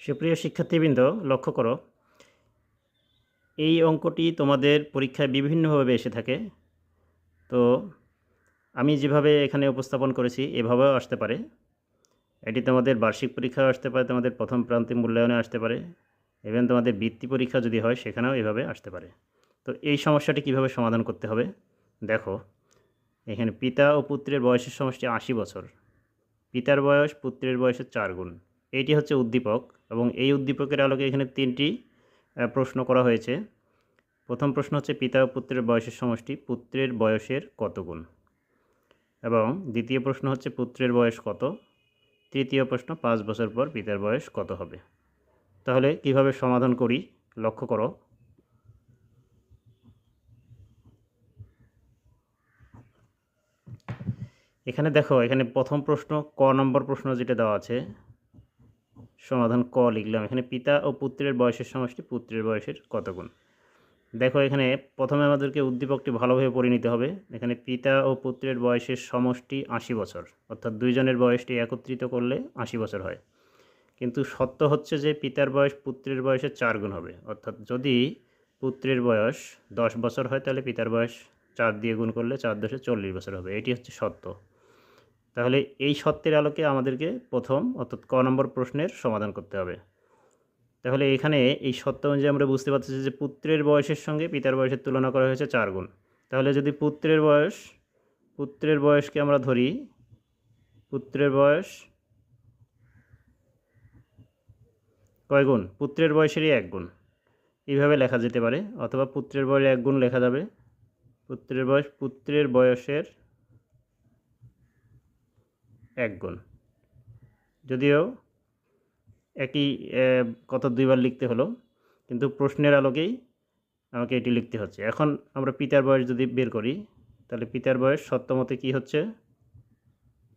সুপ্রিয় শিক্ষার্থীবৃন্দ, লক্ষ্য করো, এই অঙ্কটি তোমাদের পরীক্ষায় বিভিন্নভাবে এসে থাকে। তো আমি যেভাবে এখানে উপস্থাপন করেছি, এভাবেও আসতে পারে। এটি তোমাদের বার্ষিক পরীক্ষাও আসতে পারে, তোমাদের প্রথম প্রান্তিক মূল্যায়নে আসতে পারে। ইভেন তোমাদের বৃত্তি পরীক্ষা যদি হয়, সেখানেও এভাবে আসতে পারে। তো এই সমস্যাটি কীভাবে সমাধান করতে হবে? দেখো, এখানে পিতা ও পুত্রের বয়সের সমষ্টি আশি বছর। পিতার বয়স পুত্রের বয়সের চার গুণ। এইটি হচ্ছে উদ্দীপক এবং এই উদ্দীপকের আলোকে এখানে তিনটি প্রশ্ন করা হয়েছে। প্রথম প্রশ্ন হচ্ছে পিতা ও পুত্রের বয়সের সমষ্টি, পুত্রের বয়সের কত গুণ এবং দ্বিতীয় প্রশ্ন হচ্ছে পুত্রের বয়স কত? তৃতীয় প্রশ্ন, পাঁচ বছর পর পিতার বয়স কত হবে? তাহলে কীভাবে সমাধান করি? লক্ষ্য করো। এখানে দেখো, এখানে প্রথম প্রশ্ন, ক নম্বর প্রশ্ন যেটা দেওয়া আছে সমাধান ক লিখলাম। এখানে পিতা ও পুত্রের বয়সের সমষ্টি, পুত্রের বয়সের কত গুণ দেখো, এখানে প্রথমে আমাদেরকে উদ্দীপকটি ভালোভাবে পড়ে নিতে হবে। এখানে পিতা ও পুত্রের বয়সের সমষ্টি আশি বছর। অর্থাৎ দুইজনের বয়সটি একত্রিত করলে আশি বছর হয়। কিন্তু সত্য হচ্ছে যে পিতার বয়স পুত্রের বয়সের চার গুণ হবে। অর্থাৎ যদি পুত্রের বয়স দশ বছর হয়, তাহলে পিতার বয়স চার দিয়ে গুণ করলে চার দশে চল্লিশ বছর হবে। এটি হচ্ছে সত্য। তাহলে এই সত্যের আলোকে আমাদেরকে প্রথম, অর্থাৎ ক নম্বর প্রশ্নের সমাধান করতে হবে। তাহলে এখানে এই সত্য অনুযায়ী আমরা বুঝতে পারছি যে পুত্রের বয়সের সঙ্গে পিতার বয়সের তুলনা করা হয়েছে চার গুণ। তাহলে যদি পুত্রের বয়স, পুত্রের বয়সকে আমরা ধরি, পুত্রের বয়স কয় গুণ? পুত্রের বয়সেরই এক গুণ। এইভাবে লেখা যেতে পারে, অথবা পুত্রের বয়সের এক গুণ লেখা যাবে। পুত্রের বয়স, পুত্রের বয়সের এক গুণ। যদিও একই কথা দুইবার লিখতে হলো, কিন্তু প্রশ্নের আলোকেই আমাকে এটি লিখতে হচ্ছে। এখন আমরা পিতার বয়স যদি বের করি, তাহলে পিতার বয়স সত্যমতে কি হচ্ছে?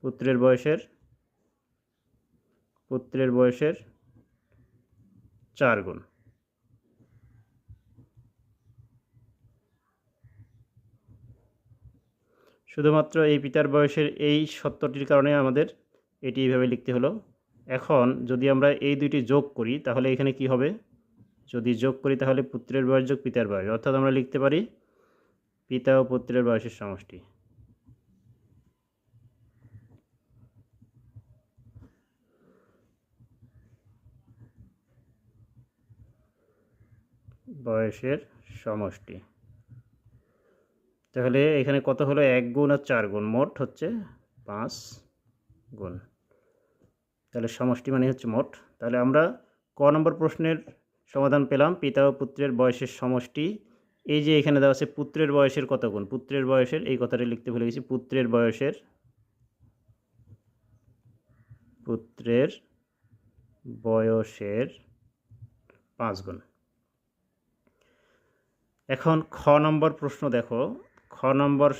পুত্রের বয়সের পুত্রের বয়সের চার গুণ। শুধুমাত্র এই পিতার বয়সের এই সত্যটির কারণে আমাদের এটি এইভাবে লিখতে হলো। এখন যদি আমরা এই দুইটি যোগ করি, তাহলে এখানে কি হবে? যদি যোগ করি, তাহলে পুত্রের বয়স যোগ পিতার বয়স। অর্থাৎ আমরা লিখতে পারি পিতা ও পুত্রের বয়সের সমষ্টি। বয়সের সমষ্টি। তাহলে এখানে কত হলো? এক গুণ আর চার গুণ। মোট হচ্ছে পাঁচ গুণ। তাহলে সমষ্টি মানে হচ্ছে মোট। তাহলে আমরা ক নম্বর প্রশ্নের সমাধান পেলাম। পিতা ও পুত্রের বয়সের সমষ্টি। এই যে এখানে দেওয়া আছে পুত্রের বয়সের কত গুণ? পুত্রের বয়সের, এই কথাটা লিখতে ভুলে গেছি। পুত্রের বয়সের পুত্রের বয়সের পাঁচ গুণ। এখন খ নম্বর প্রশ্ন দেখো। নম্বর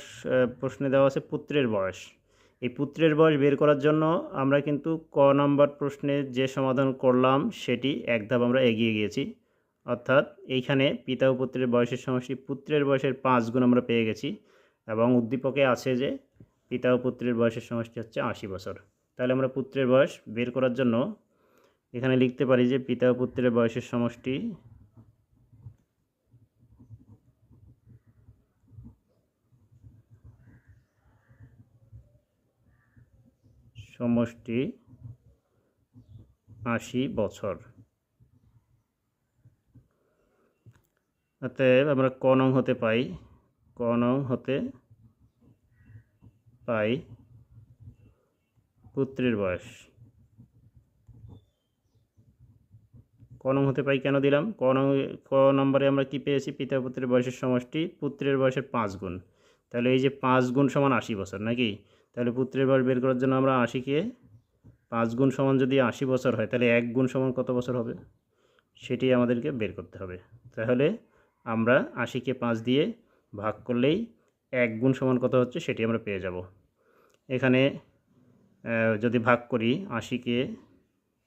প্রশ্নে দেওয়া আছে পুত্রের বয়স। এই পুত্রের বয়স বের করার জন্য আমরা কিন্তু ক নম্বর প্রশ্নে যে সমাধান করলাম, সেটি এক ধাপ আমরা এগিয়ে গিয়েছি। অর্থাৎ এইখানে পিতা ও পুত্রের বয়সের সমষ্টি পুত্রের বয়সের পাঁচ গুণ আমরা পেয়ে গেছি এবং উদ্দীপকে আছে যে পিতা ও পুত্রের বয়সের সমষ্টি হচ্ছে আশি বছর। তাহলে আমরা পুত্রের বয়স বের করার জন্য এখানে লিখতে পারি যে পিতা ও পুত্রের বয়সের সমষ্টি সমষ্টি আশি বছর। অতএব আমরা ক নং হতে পাই। ক নং হতে পাই পুত্রের বয়স। ক নং হতে পাই কেন দিলাম? ক নং, ক নম্বরে আমরা কি পেয়েছি? পিতা পুত্রের বয়সের সমষ্টি, পুত্রের বয়সের পাঁচ গুণ। তাহলে এই যে পাঁচ গুণ সমান আশি বছর, নাকি? তাহলে পুত্রের বয়স বের করার জন্য আমরা আশিকে পাঁচ গুণ সমান যদি আশি বছর হয়, তাহলে এক গুণ সমান কত বছর হবে? সেটি আমাদেরকে বের করতে হবে। তাহলে আমরা আশিকে পাঁচ দিয়ে ভাগ করলেই এক গুণ সমান কত হচ্ছে সেটি আমরা পেয়ে যাব। এখানে যদি ভাগ করি আশিকে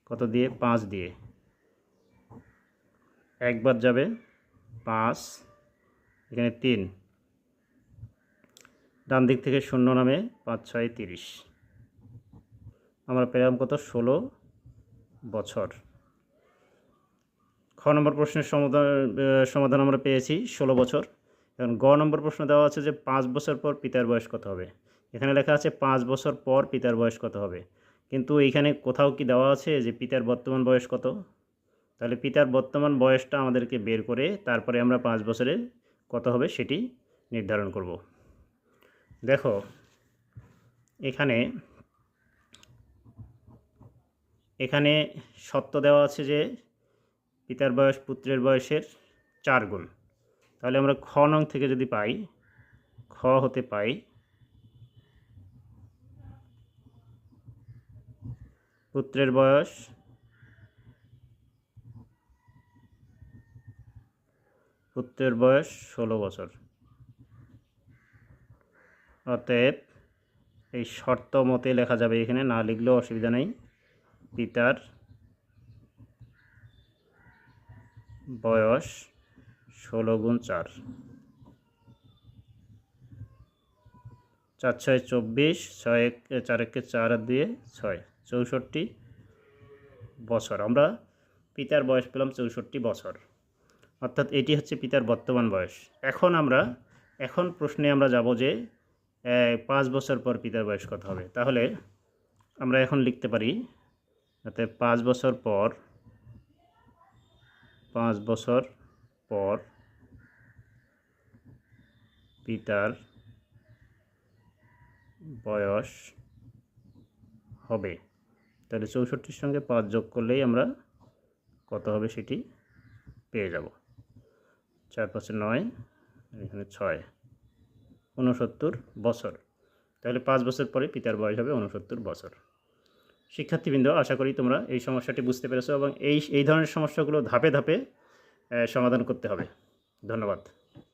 কত দিয়ে? পাঁচ দিয়ে। একবার যাবে পাঁচ, এখানে তিন। ডান দিক থেকে শূন্য নামে পাঁচ, ছয়, তিরিশ। আমরা পেলাম কত? ষোলো বছর। খ নম্বর প্রশ্নের সমাধান সমাধান আমরা পেয়েছি, ষোলো বছর। এবং গ নম্বর প্রশ্ন দেওয়া আছে যে পাঁচ বছর পর পিতার বয়স কত হবে? এখানে লেখা আছে পাঁচ বছর পর পিতার বয়স কত হবে? কিন্তু এইখানে কোথাও কি দেওয়া আছে যে পিতার বর্তমান বয়স কত? তাহলে পিতার বর্তমান বয়সটা আমাদেরকে বের করে তারপরে আমরা পাঁচ বছরে কত হবে সেটি নির্ধারণ করব। দেখো, এখানে এখানে সত্য দেওয়া আছে যে পিতার বয়স পুত্রের বয়সের চার গুণ। তাহলে আমরা খ নং থেকে যদি পাই, খ হতে পাই, পুত্রের বয়স পুত্রের বয়স ষোলো বছর। অতএব এই শর্ত মতে লেখা যাবে এখানে, না লিখলেও অসুবিধা নেই। পিতার বয়স ষোলো গুণ চার। চার ছয় চব্বিশ, ছয় এক চার একে চার দুয়ে ছয়, চৌষট্টি বছর। আমরা পিতার বয়স পেলাম চৌষট্টি বছর। অর্থাৎ এটি হচ্ছে পিতার বর্তমান বয়স। এখন আমরা, এখন প্রশ্নে আমরা যাব যে পাঁচ বছর পর পিতার বয়স কত হবে? তাহলে আমরা এখন লিখতে পারি, যাতে পাঁচ বছর পর, পাঁচ বছর পর পিতার বয়স হবে। তাহলে চৌষট্টির সঙ্গে পাঁচ যোগ করলেই আমরা কত হবে সেটি পেয়ে যাব। চার পাঁচে নয় এখানে ছয়। ঊনসত্তর বছর। তাহলে পাঁচ বছর পরে পিতার বয়স হবে ঊনসত্তর বছর। শিক্ষার্থীবৃন্দ, আশা করি তোমরা এই সমস্যাটি বুঝতে পেরেছ এবং এই এই ধরনের সমস্যাগুলো ধাপে ধাপে সমাধান করতে হবে। ধন্যবাদ।